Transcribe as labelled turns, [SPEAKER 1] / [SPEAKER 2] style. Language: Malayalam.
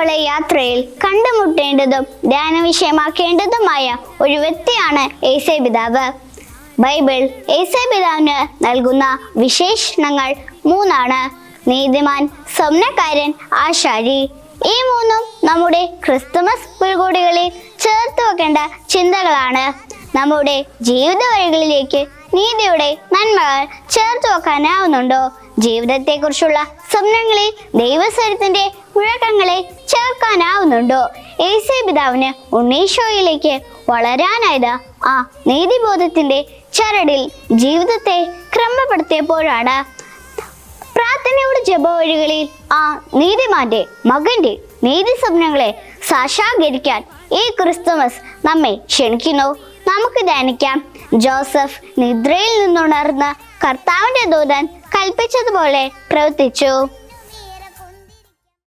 [SPEAKER 1] ജീവിതത്തിലേക്കുള്ള യാത്രയിൽ കണ്ടുമുട്ടേണ്ടതും ധ്യാന വിഷയമാക്കേണ്ടതുമായ ഒരു വ്യക്തിയാണ് ഏസേ പിതാവ്. ബൈബിൾ ഏസേ പിതാവിന് നൽകുന്ന വിശേഷണങ്ങൾ മൂന്നാണ്. നീതിമാൻ സ്വപ്നക്കാരൻ ആശാരി. ഈ മൂന്നും നമ്മുടെ ക്രിസ്തുമസ് പുൽകൂടികളിൽ ചേർത്ത് വെക്കേണ്ട ചിന്തകളാണ്. നമ്മുടെ ജീവിത വഴികളിലേക്ക് നീതിയുടെ നന്മകൾ ചേർത്ത് വെക്കാനാവുന്നുണ്ടോ? ജീവിതത്തെക്കുറിച്ചുള്ള സ്വപ്നങ്ങളിൽ ദൈവസ്വരത്തിന്റെ മുഴക്കങ്ങളെ ചേർക്കാനാവുന്നുണ്ടോ ഏസേ പിതാവിന് ഉണ്ണീശോയിലേക്ക് വളരാനായത് ആ നീതിബോധത്തിന്റെ ചരടിൽ ജീവിതത്തെ ക്രമപ്പെടുത്തിയപ്പോഴാണ് പ്രാർത്ഥനയുടെ ജപവഴികളിൽ ആ നീതിമാന്റെ മകന്റെ നീതി സ്വപ്നങ്ങളെ സാക്ഷാകരിക്കാൻ ഈ ക്രിസ്തുമസ് നമ്മെ ക്ഷണിക്കുന്നു. നമുക്ക് ധ്യാനിക്കാം. ജോസഫ് നിദ്രയിൽ നിന്നുണർന്ന് കർത്താവിന്റെ ദൂതൻ കൽപ്പിച്ചതുപോലെ പ്രവർത്തിച്ചു.